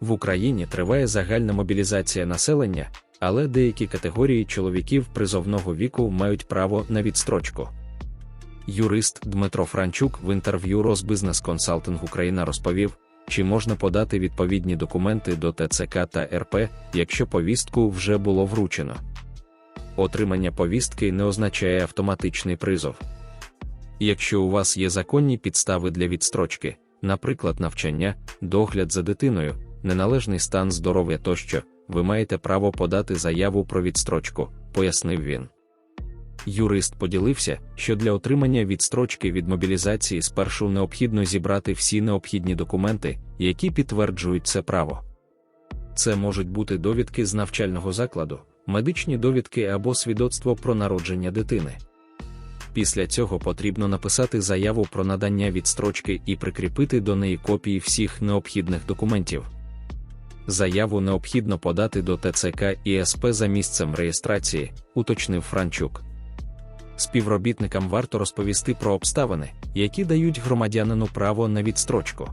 В Україні триває загальна мобілізація населення, але деякі категорії чоловіків призовного віку мають право на відстрочку. Юрист Дмитро Франчук в інтерв'ю Розбизнес Консалтинг Україна розповів, чи можна подати відповідні документи до ТЦК та РП, якщо повістку вже було вручено. Отримання повістки не означає автоматичний призов. Якщо у вас є законні підстави для відстрочки, наприклад, навчання, догляд за дитиною, неналежний стан здоров'я тощо, ви маєте право подати заяву про відстрочку, пояснив він. Юрист поділився, що для отримання відстрочки від мобілізації спершу необхідно зібрати всі необхідні документи, які підтверджують це право. Це можуть бути довідки з навчального закладу, медичні довідки або свідоцтво про народження дитини. Після цього потрібно написати заяву про надання відстрочки і прикріпити до неї копії всіх необхідних документів. Заяву необхідно подати до ТЦК і СП за місцем реєстрації, уточнив Франчук. Співробітникам варто розповісти про обставини, які дають громадянину право на відстрочку.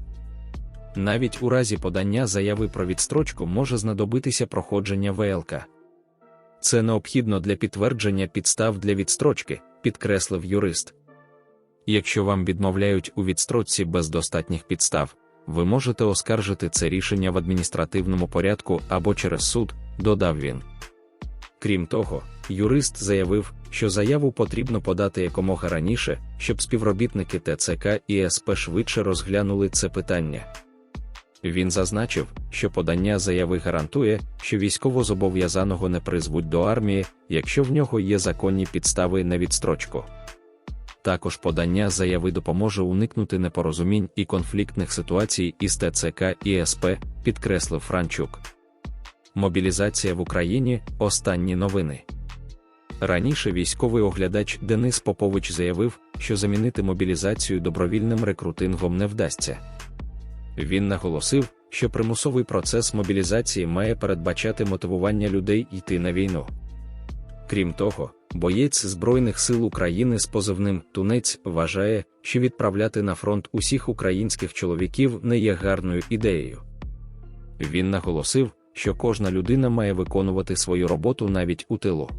Навіть у разі подання заяви про відстрочку може знадобитися проходження ВЛК. Це необхідно для підтвердження підстав для відстрочки, підкреслив юрист. Якщо вам відмовляють у відстрочці без достатніх підстав, ви можете оскаржити це рішення в адміністративному порядку або через суд, додав він. Крім того, юрист заявив, що заяву потрібно подати якомога раніше, щоб співробітники ТЦК і СП швидше розглянули це питання. Він зазначив, що подання заяви гарантує, що військовозобов'язаного не призвуть до армії, якщо в нього є законні підстави на відстрочку. Також подання заяви допоможе уникнути непорозумінь і конфліктних ситуацій із ТЦК і СП, підкреслив Франчук. Мобілізація в Україні останні новини. Раніше військовий оглядач Денис Попович заявив, що замінити мобілізацію добровільним рекрутингом не вдасться. Він наголосив, що примусовий процес мобілізації має передбачати мотивування людей йти на війну. Крім того, боєць Збройних сил України з позивним Тунець вважає, що відправляти на фронт усіх українських чоловіків не є гарною ідеєю. Він наголосив, що кожна людина має виконувати свою роботу навіть у тилу.